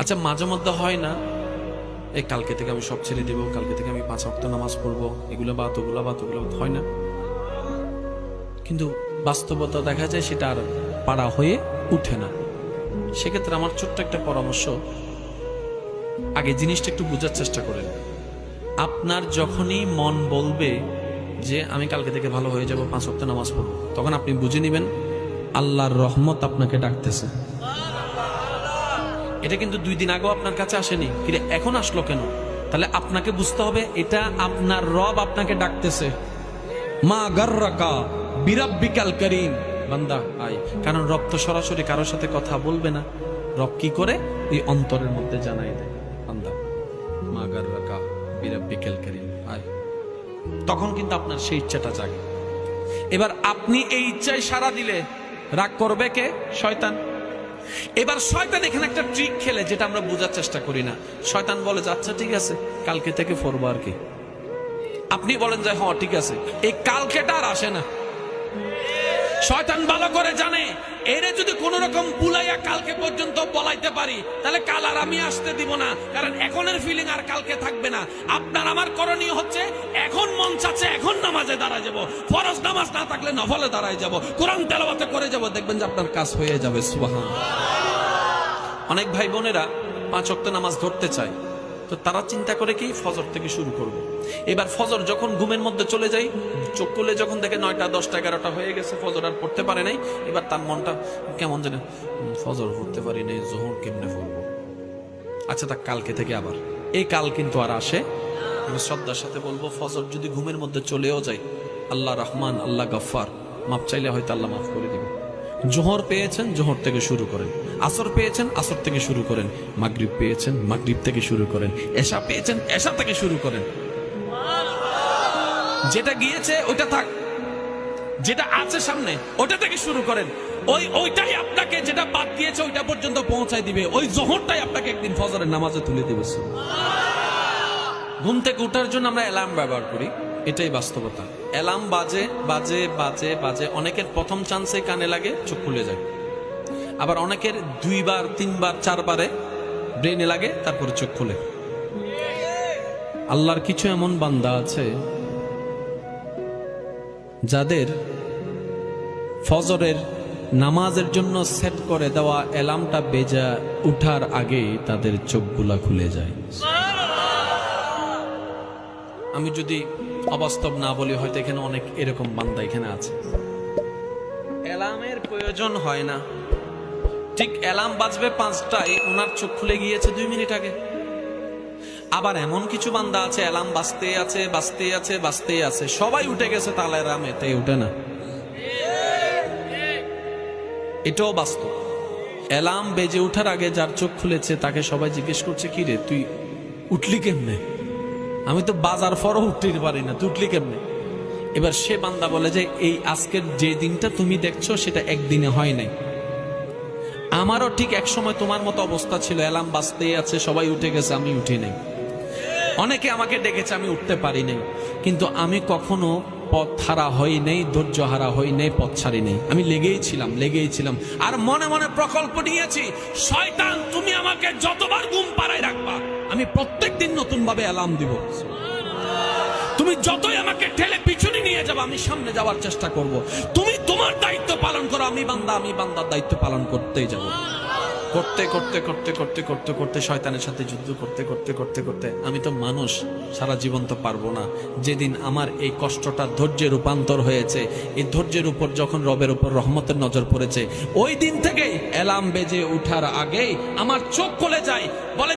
আচ্ছা মাঝে মধ্যে হয় না? এই কালকে থেকে আমি সব ছেড়ে দেবো, কালকে থেকে আমি পাঁচ অক্ট নামাজ পড়ব, এগুলো বাত ওগুলো বাত ওগুলো হয় না? কিন্তু বাস্তবতা দেখা যায় সেটা আর পাড়া হয়ে উঠে না। সেক্ষেত্রে আমার ছোট্ট একটা পরামর্শ, আগে জিনিসটা একটু বোঝার চেষ্টা করেন। আপনার যখনই মন বলবে যে, আমি কালকে থেকে ভালো হয়ে যাব, পাঁচ অক্ট নামাজ পড়ব, তখন আপনি বুঝে নেবেন, আল্লাহর রহমত আপনাকে ডাকতেছে। এটা কিন্তু দুই দিন আগেও আপনার কাছে আসেনি। কিন্তু এখন আসলো কেন? তাহলে আপনাকে বুঝতে হবে, এটা আপনার রব আপনাকে ডাকতেছে। মা গার্রাকা বিরাব্বিকাল করিম। বান্দা, আয়। কারণ রব তো সরাসরি কারোর সাথে কথা বলবে না। রব কি করে? এই অন্তরের মধ্যে জানাই দেয়। বান্দা, মা গার্রাকা বিরাব্বিকাল করিম, আয়। তখন কিন্তু আপনার সেই ইচ্ছাটা জাগে। এবার আপনি এই ইচ্ছায় সারা দিলে রাগ করবে কে? শয়তান। এবার শয়তান এখানে একটা ট্রিক খেলে যেটা আমরা বোঝার চেষ্টা করি না। শয়তান বলে আচ্ছা ঠিক আছে, কালকে থেকে ফরবো আর কি। আপনি বলেন যে হ্যাঁ ঠিক আছে। এই কালকেটা আর আসে না। শয়তান ভালো করে জানে, এরে যদি কোন রকম বুলাইয়া কালকে পর্যন্ত বলাইতে পারি, তাহলে কাল আর আমি আসতে দিব না, কারণ এখনের ফিলিং আর কালকে থাকবে না। আপনার আমার করণীয় হচ্ছে মন চাচ্ছে, এখন নামাজে দাঁড়ায় যাব। ফরজ নামাজ না থাকলে নফলে দাঁড়ায় যাব। কোরআন তেলাওয়াতে করে যাব, দেখবেন যে আপনার কাজ হয়ে যাবে, সুবহান। অনেক ভাই বোনেরা পাঁচ অক্ট নামাজ ধরতে চায়, তো তারা চিন্তা করে কি, ফজর থেকে শুরু করবে। এবার ফজর যখন ঘুমের মধ্যে চলে যাই, চোখ করলে যখন দেখে নয়টা, দশটা, এগারোটা হয়ে গেছে, ফজর আর পড়তে পারে নাই, এবার তার মনটা কেমন যেন ফজর পড়তে পারি নাই, জোহর কেমনে পড়ব? আচ্ছা তা কালকে থেকে আবার। এই কাল কিন্তু আর আসে আমি শ্রদ্ধার সাথে বলব, ফজর যদি ঘুমের মধ্যে চলেও যায়, আল্লাহ রহমান, আল্লাহ গফ্ফার মাপ চাইলে হয়তো আল্লাহ মাফ করে দিবে জোহর পেয়েছেন, জোহর থেকে শুরু করেন। আসর পেয়েছেন, আসর থেকে শুরু করেন। মাগরিব পেয়েছেন, মাগরিব থেকে শুরু করেন। এশা পেয়েছেন, এশা থেকে শুরু করেন। যেটা গিয়েছে, ওইটা থাক। যেটা আছে সামনে, ওটা থেকে শুরু করেন। ওই, ওইটাই আপনাকে যেটা বাদ দিয়েছে, ওইটা পর্যন্ত পৌঁছায় দিবে। ওই জোহরটাই আপনাকে একদিন ফজরের নামাজে তুলে দিবে। ঘুম থেকে ওঠার জন্য আমরা অ্যালার্ম ব্যবহার করি। এটাই বাস্তবতা। অ্যালার্ম বাজে বাজে বাজে বাজে। অনেকের প্রথম চান্সে কানে লাগে, চোখ খুলে যায়। আবার অনেকের দুইবার, তিনবার, চারবারে ব্রেনে লাগে, তারপরে চোখ খুলে। আল্লাহর কিছু এমন বান্দা আছে, যাদের ফজরের নামাজের জন্য সেট করে দেওয়া অ্যালার্মটা বেজা উঠার আগেই তাদের চোখগুলা খুলে যায়। আমি যদি অবাস্তব না বলি, হয়তো এখানে অনেক এরকম বান্দা এখানে আছে। অ্যালার্মের প্রয়োজন হয় না। ঠিক অ্যালার্ম বাজবে পাঁচটায়, ওনার চোখ খুলে গিয়েছে দুই মিনিট আগে। আবার এমন কিছু বান্দা আছে, অ্যালার্ম বাজতে আছে বাজতে আছে বাজতে আছে। সবাই উঠে গেছে তাহলে অ্যালার্মে তাই উঠে না। এটাও বাস্তব। অ্যালার্ম বেজে ওঠার আগে যার চোখ খুলেছে, তাকে সবাই জিজ্ঞেস করছে, কি রে, তুই উঠলি কেমনে? আমি তো বাজার ফরও উঠতে পারি না, তুটলি কেমনে? এবার সে বান্দা বলে যে, এই আজকের যে দিনটা তুমি দেখছ, সেটা একদিনে হয় নাই। আমারও ঠিক এক সময় তোমার মতো অবস্থা ছিল, অ্যালার্ম বাঁচতেই আছে, সবাই উঠে গেছে, আমি উঠি নাই। অনেকে আমাকে ডেকেছে, আমি উঠতে পারি নাই। কিন্তু আমি কখনো পথ হারা হই নেই, ধৈর্য হারা হই নেই, পথ ছাড়ি নেই। আমি লেগেই ছিলাম লেগেই ছিলাম। আর মনে মনে প্রকল্প নিয়েছি, শয়তান, তুমি আমাকে যতবার ঘুম পাড়ায় রাখবা, আমি প্রত্যেক দিন নতুন ভাবে অ্যালার্ম দিব। তুমি যতই আমাকে ঠেলে পিছনে নিয়ে যাবে, আমি সামনে যাওয়ার চেষ্টা করব। তুমি তোমার দায়িত্ব পালন করো, আমি বান্দা, আমি বান্দার দায়িত্ব পালন করতেই যাব। করতে করতে করতে করতে করতে করতে শয়তানের সাথে যুদ্ধ করতে করতে করতে করতে আমি তো মানুষ, সারা জীবন তো পারব না। যেদিন আমার এই কষ্টটা ধৈর্যের রূপান্তর হয়েছে, এই ধৈর্যের উপর যখন রবের উপর রহমতের নজর পড়েছে, ওই দিন থেকেই অ্যালার্ম বেজে উঠার আগেই আমার চোখ খুলে যায়। বলে